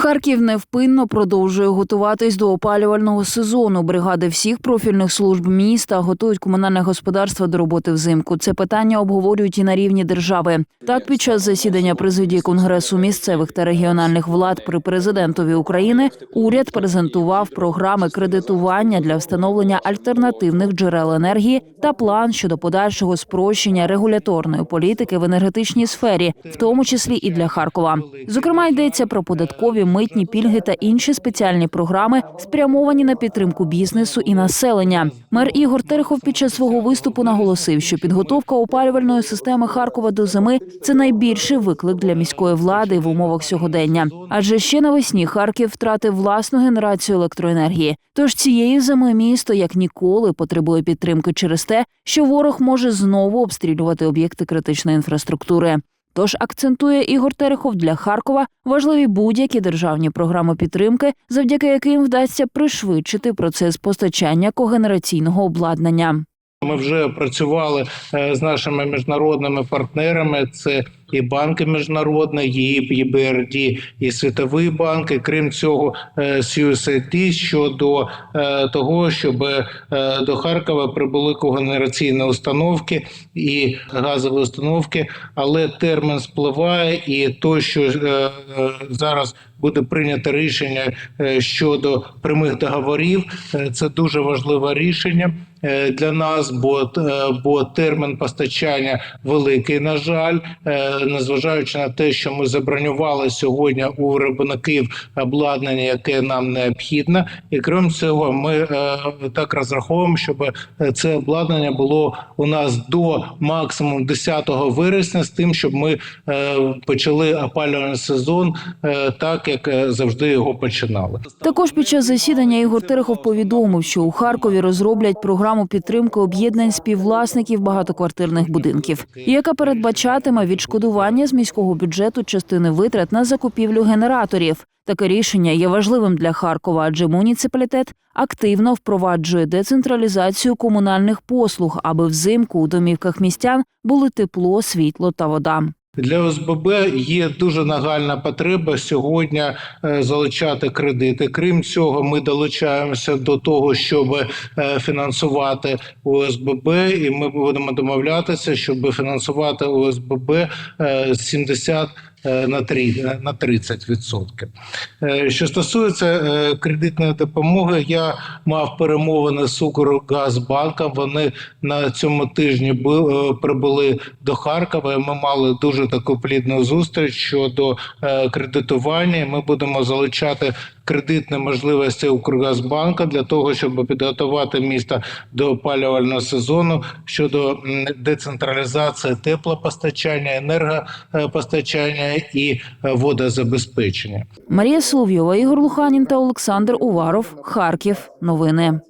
Харків невпинно продовжує готуватись до опалювального сезону. Бригади всіх профільних служб міста готують комунальне господарство до роботи взимку. Це питання обговорюють і на рівні держави. Так, під час засідання президії конгресу місцевих та регіональних влад при президентові України уряд презентував програми кредитування для встановлення альтернативних джерел енергії та план щодо подальшого спрощення регуляторної політики в енергетичній сфері, в тому числі і для Харкова. Зокрема, йдеться про податкові, митні пільги та інші спеціальні програми, спрямовані на підтримку бізнесу і населення. Мер Ігор Терехов під час свого виступу наголосив, що підготовка опалювальної системи Харкова до зими це найбільший виклик для міської влади в умовах сьогодення. Адже ще навесні Харків втратив власну генерацію електроенергії. Тож цієї зими місто як ніколи потребує підтримки через те, що ворог може знову обстрілювати об'єкти критичної інфраструктури. Тож акцентує Ігор Терехов для Харкова важливі будь-які державні програми підтримки, завдяки яким вдасться пришвидшити процес постачання когенераційного обладнання. Ми вже працювали е, з нашими міжнародними партнерами. Це і банки міжнародні, і ЄБРД, і Світовий банк. І крім цього, е, щодо е, того, щоб е, до Харкова прибули когенераційні установки і газові установки, але термін спливає, і то, що зараз буде прийнято рішення щодо прямих договорів, це дуже важливе рішення для нас, бо бо термін постачання великий. На жаль, незважаючи на те, що ми забронювали сьогодні у виробників обладнання, яке нам необхідно, і крім цього, ми е, так розраховуємо, щоб е, це обладнання було у нас до максимум 10 вересня, з тим, щоб ми е, почали опалювальний сезон так, як завжди його починали. Також під час засідання Ігор Терехов повідомив, що у Харкові розроблять програму підтримки об'єднань співвласників багатоквартирних будинків, яка передбачатиме відшкодування з міського бюджету частини витрат на закупівлю генераторів. Таке рішення є важливим для Харкова, адже муніципалітет активно впроваджує децентралізацію комунальних послуг, аби взимку у домівках містян були тепло, світло та вода. Для ОСББ є дуже нагальна потреба сьогодні е, залучати кредити. Крім цього, ми долучаємося до того, щоб е, фінансувати ОСББ, і ми будемо домовлятися, щоб фінансувати ОСББ е, 70 е, на 3, на 30%. Е, Що стосується е, кредитної допомоги, я мав перемовини з Укргазбанком. Вони на цьому тижні бу- е, прибули до Харкова. Ми мали дуже таку плідну зустріч щодо е, кредитування. Ми будемо залучати кредитні можливості Укргазбанка для того, щоб підготувати місто до опалювального сезону щодо децентралізації теплопостачання, енергопостачання і е, водозабезпечення. Марія Соловйова, Ігор Луханін та Олександр Уваров. Харків. Новини.